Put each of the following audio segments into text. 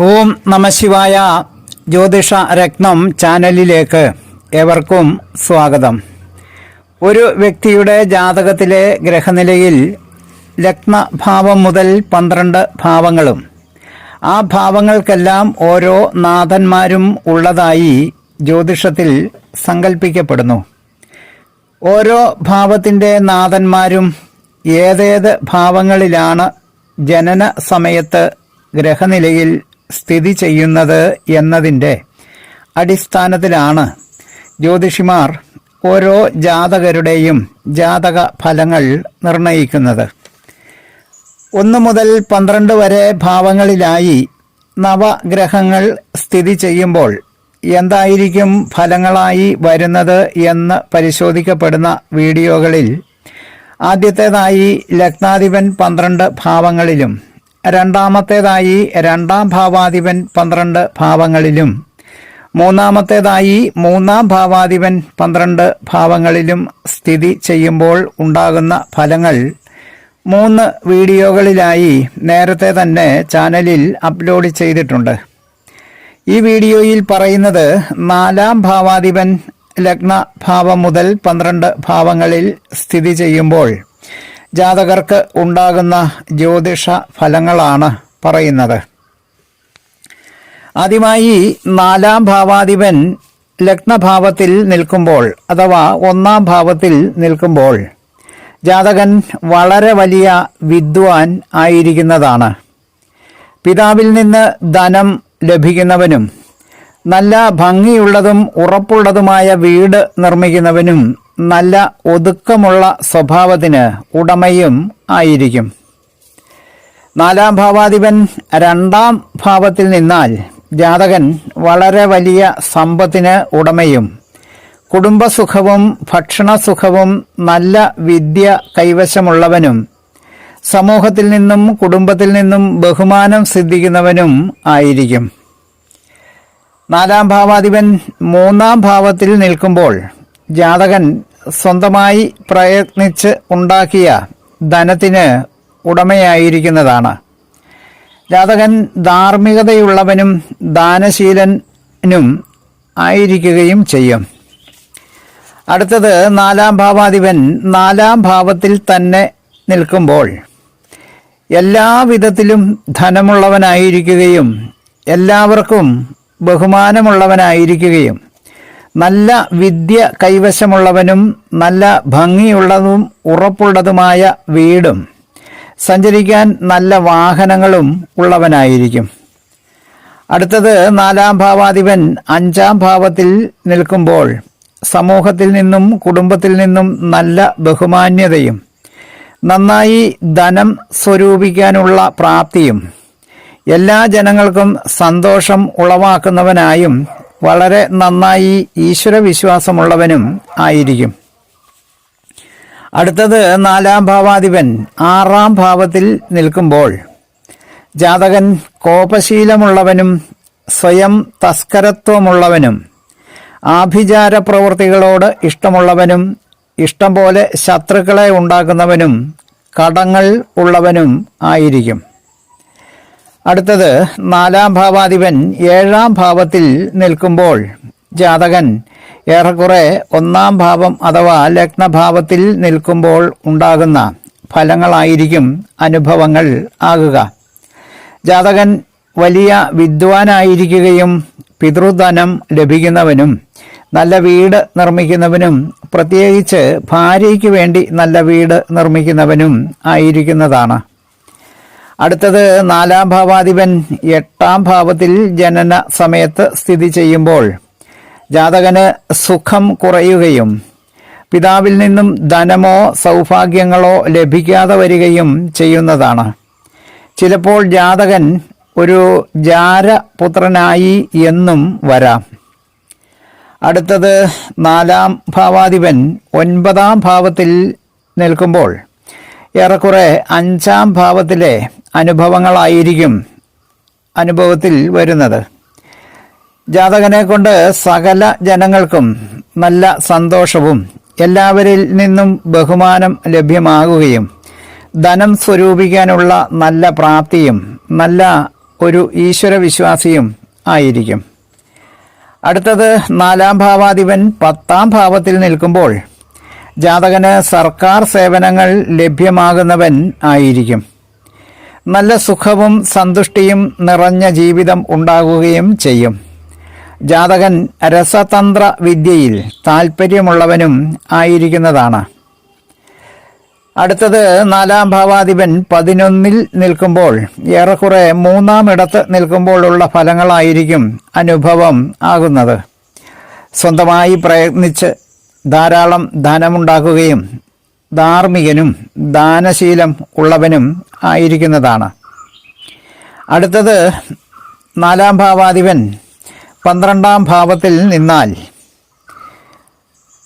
ഓം നമശിവായ ജ്യോതിഷ രത്നം ചാനലിലേക്ക് ഏവർക്കും സ്വാഗതം. ഒരു വ്യക്തിയുടെ ജാതകത്തിലെ ഗ്രഹനിലയിൽ ലഗ്നഭാവം മുതൽ പന്ത്രണ്ട് ഭാവങ്ങളും ആ ഭാവങ്ങൾക്കെല്ലാം ഓരോ നാഥന്മാരും ഉള്ളതായി ജ്യോതിഷത്തിൽ സങ്കല്പിക്കപ്പെടുന്നു ഓരോ ഭാവത്തിന്റെ നാഥന്മാരും ഏതേത് ഭാവങ്ങളിലാണ് ജനന സമയത്ത് ഗ്രഹനിലയിൽ സ്ഥിതി ചെയ്യുന്നത് എന്നതിന്റെ അടിസ്ഥാനത്തിലാണ് ജ്യോതിഷിമാർ ഓരോ ജാതകരുടെയും ജാതക ഫലങ്ങൾ നിർണയിക്കുന്നത്. ഒന്ന് മുതൽ പന്ത്രണ്ട് വരെ ഭാവങ്ങളിലായി നവഗ്രഹങ്ങൾ സ്ഥിതി ചെയ്യുമ്പോൾ എന്തായിരിക്കും ഫലങ്ങളായി വരുന്നത് എന്ന് പരിശോധിക്കപ്പെടുന്ന വീഡിയോകളിൽ ആദ്യത്തേതായി ലഗ്നാധിപൻ പന്ത്രണ്ട് ഭാവങ്ങളിലും രണ്ടാമത്തേതായി രണ്ടാം ഭാവാധിപൻ പന്ത്രണ്ട് ഭാവങ്ങളിലും. മൂന്നാമത്തേതായി മൂന്നാം ഭാവാധിപൻ പന്ത്രണ്ട് ഭാവങ്ങളിലും സ്ഥിതി ചെയ്യുമ്പോൾ ഉണ്ടാകുന്ന ഫലങ്ങൾ മൂന്ന് വീഡിയോകളിലായി നേരത്തെ തന്നെ ചാനലിൽ അപ്ലോഡ് ചെയ്തിട്ടുണ്ട്. ഈ വീഡിയോയിൽ പറയുന്നത് നാലാം ഭാവാധിപൻ ലഗ്ന ഭാവം മുതൽ പന്ത്രണ്ട് ഭാവങ്ങളിൽ സ്ഥിതി ചെയ്യുമ്പോൾ ജാതകർക്ക് ഉണ്ടാകുന്ന ജ്യോതിഷ ഫലങ്ങളാണ് പറയുന്നത്. ആദ്യമായി നാലാം ഭാവാധിപൻ ലഗ്നഭാവത്തിൽ നിൽക്കുമ്പോൾ അഥവാ ഒന്നാം ഭാവത്തിൽ നിൽക്കുമ്പോൾ ജാതകൻ വളരെ വലിയ വിദ്വാൻ ആയിരിക്കുന്നതാണ്. പിതാവിൽ നിന്ന് ധനം ലഭിക്കുന്നവനും നല്ല ഭംഗിയുള്ളതും ഉറപ്പുള്ളതുമായ വീട് നിർമ്മിക്കുന്നവനും നല്ല ഒതുക്കമുള്ള സ്വഭാവത്തിന് ഉടമയും ആയിരിക്കും. നാലാം ഭാവാധിപൻ രണ്ടാം ഭാവത്തിൽ നിന്നാൽ ജാതകൻ വളരെ വലിയ സമ്പത്തിന് ഉടമയും കുടുംബസുഖവും ഭക്ഷണസുഖവും നല്ല വിദ്യ കൈവശമുള്ളവനും സമൂഹത്തിൽ നിന്നും കുടുംബത്തിൽ നിന്നും ബഹുമാനം സിദ്ധിക്കുന്നവനും ആയിരിക്കും. നാലാം ഭാവാധിപൻ മൂന്നാം ഭാവത്തിൽ നിൽക്കുമ്പോൾ ജാതകൻ സ്വന്തമായി പ്രയത്നിച്ച് ഉണ്ടാക്കിയ ധനത്തിന് ഉടമയായിരിക്കുന്നതാണ്. ജാതകൻ ധാർമ്മികതയുള്ളവനും ദാനശീലനും ആയിരിക്കുകയും ചെയ്യും. അടുത്തത് നാലാം ഭാവാധിപൻ നാലാം ഭാവത്തിൽ തന്നെ നിൽക്കുമ്പോൾ എല്ലാ വിധത്തിലും ധനമുള്ളവനായിരിക്കുകയും എല്ലാവർക്കും ബഹുമാനമുള്ളവനായിരിക്കുകയും നല്ല വിദ്യ കൈവശമുള്ളവനും നല്ല ഭംഗിയുള്ളതും ഉറപ്പുള്ളതുമായ വീടും സഞ്ചരിക്കാൻ നല്ല വാഹനങ്ങളും ഉള്ളവനായിരിക്കും. അടുത്തത് നാലാം ഭാവാധിപൻ അഞ്ചാം ഭാവത്തിൽ നിൽക്കുമ്പോൾ സമൂഹത്തിൽ നിന്നും കുടുംബത്തിൽ നിന്നും നല്ല ബഹുമാന്യതയും നന്നായി ധനം സ്വരൂപിക്കാനുള്ള പ്രാപ്തിയും എല്ലാ ജനങ്ങൾക്കും സന്തോഷം ഉളവാക്കുന്നവനായും വളരെ നന്നായി ഈശ്വരവിശ്വാസമുള്ളവനും ആയിരിക്കും. അടുത്തത് നാലാം ഭാവാധിപൻ. ആറാം ഭാവത്തിൽ നിൽക്കുമ്പോൾ ജാതകൻ കോപശീലമുള്ളവനും സ്വയം തസ്കരത്വമുള്ളവനും ആഭിചാര പ്രവൃത്തികളോട് ഇഷ്ടമുള്ളവനും ഇഷ്ടം പോലെ ശത്രുക്കളെ ഉണ്ടാക്കുന്നവനും കടങ്ങൾ ഉള്ളവനും ആയിരിക്കും. അടുത്തത് നാലാം ഭാവാധിപൻ ഏഴാം ഭാവത്തിൽ നിൽക്കുമ്പോൾ ജാതകൻ ഏറെക്കുറെ ഒന്നാം ഭാവം അഥവാ ലഗ്നഭാവത്തിൽ നിൽക്കുമ്പോൾ ഉണ്ടാകുന്ന ഫലങ്ങളായിരിക്കും അനുഭവങ്ങൾ ആകുക. ജാതകൻ വലിയ വിദ്വാനായിരിക്കുകയും പിതൃധനം ലഭിക്കുന്നവനും നല്ല വീട് നിർമ്മിക്കുന്നവനും പ്രത്യേകിച്ച് ഭാര്യയ്ക്ക് വേണ്ടി നല്ല വീട് നിർമ്മിക്കുന്നവനും ആയിരിക്കുന്നതാണ്. അടുത്തത് നാലാം ഭാവാധിപൻ എട്ടാം ഭാവത്തിൽ ജനന സമയത്ത് സ്ഥിതി ചെയ്യുമ്പോൾ ജാതകന് സുഖം കുറയുകയും പിതാവിൽ നിന്നും ധനമോ സൗഭാഗ്യങ്ങളോ ലഭിക്കാതെ വരികയും ചെയ്യുന്നതാണ്. ചിലപ്പോൾ ജാതകൻ ഒരു ജാരപുത്രനായി എന്നും വരാം. അടുത്തത് നാലാം ഭാവാധിപൻ ഒൻപതാം ഭാവത്തിൽ നിൽക്കുമ്പോൾ ഏറെക്കുറെ അഞ്ചാം ഭാവത്തിലെ അനുഭവങ്ങളായിരിക്കും അനുഭവത്തിൽ വരുന്നത്. ജാതകനെ കൊണ്ട് സകല ജനങ്ങൾക്കും നല്ല സന്തോഷവും എല്ലാവരിൽ നിന്നും ബഹുമാനം ലഭ്യമാകുകയും ധനം സ്വരൂപിക്കാനുള്ള നല്ല പ്രാപ്തിയും നല്ല ഒരു ഈശ്വരവിശ്വാസിയും ആയിരിക്കും. അടുത്തത് നാലാം ഭാവാധിപൻ പത്താം ഭാവത്തിൽ നിൽക്കുമ്പോൾ ജാതകന് സർക്കാർ സേവനങ്ങൾ ലഭ്യമാകുന്നവൻ ആയിരിക്കും. നല്ല സുഖവും സന്തുഷ്ടിയും നിറഞ്ഞ ജീവിതം ഉണ്ടാകുകയും ചെയ്യും. ജാതകൻ രസതന്ത്ര വിദ്യയിൽ താൽപ്പര്യമുള്ളവനും ആയിരിക്കുന്നതാണ്. അടുത്തത് നാലാം ഭാവാധിപൻ പതിനൊന്നിൽ നിൽക്കുമ്പോൾ ഏറെക്കുറെ മൂന്നാം ഇടത്ത് നിൽക്കുമ്പോഴുള്ള ഫലങ്ങളായിരിക്കും അനുഭവം ആകുന്നത്. സ്വന്തമായി പ്രയത്നിച്ച് ധാരാളം ധനമുണ്ടാക്കുകയും ധാർമ്മികനും ദാനശീലം ഉള്ളവനും ആയിരിക്കുന്നതാണ്. അടുത്തത് നാലാം ഭാവാധിപൻ പന്ത്രണ്ടാം ഭാവത്തിൽ നിന്നാൽ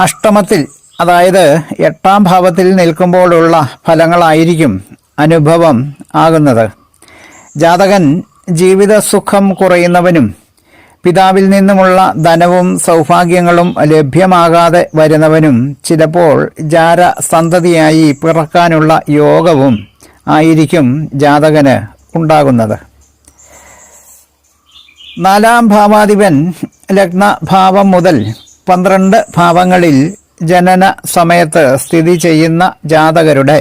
അഷ്ടമത്തിൽ അതായത് എട്ടാം ഭാവത്തിൽ നിൽക്കുമ്പോഴുള്ള ഫലങ്ങളായിരിക്കും അനുഭവം ആകുന്നത്. ജാതകൻ ജീവിത സുഖം കുറയുന്നവനും പിതാവിൽ നിന്നുമുള്ള ധനവും സൗഭാഗ്യങ്ങളും ലഭ്യമാകാതെ വരുന്നവനും ചിലപ്പോൾ ജാര സന്തതിയായി പിറക്കാനുള്ള യോഗവും ആയിരിക്കും ജാതകന് ഉണ്ടാകുന്നത്. നാലാം ഭാവാധിപൻ ലഗ്നഭാവം മുതൽ പന്ത്രണ്ട് ഭാവങ്ങളിൽ ജനന സമയത്ത് സ്ഥിതി ചെയ്യുന്ന ജാതകരുടെ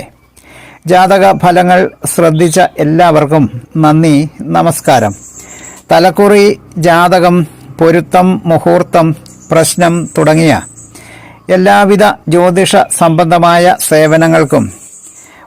ജാതക ഫലങ്ങൾ ശ്രദ്ധിച്ച എല്ലാവർക്കും നന്ദി നമസ്കാരം. തലക്കുറി ജാതകം പൊരുത്തം മുഹൂർത്തം പ്രശ്നം തുടങ്ങിയ എല്ലാവിധ ജ്യോതിഷ സംബന്ധമായ സേവനങ്ങൾക്കും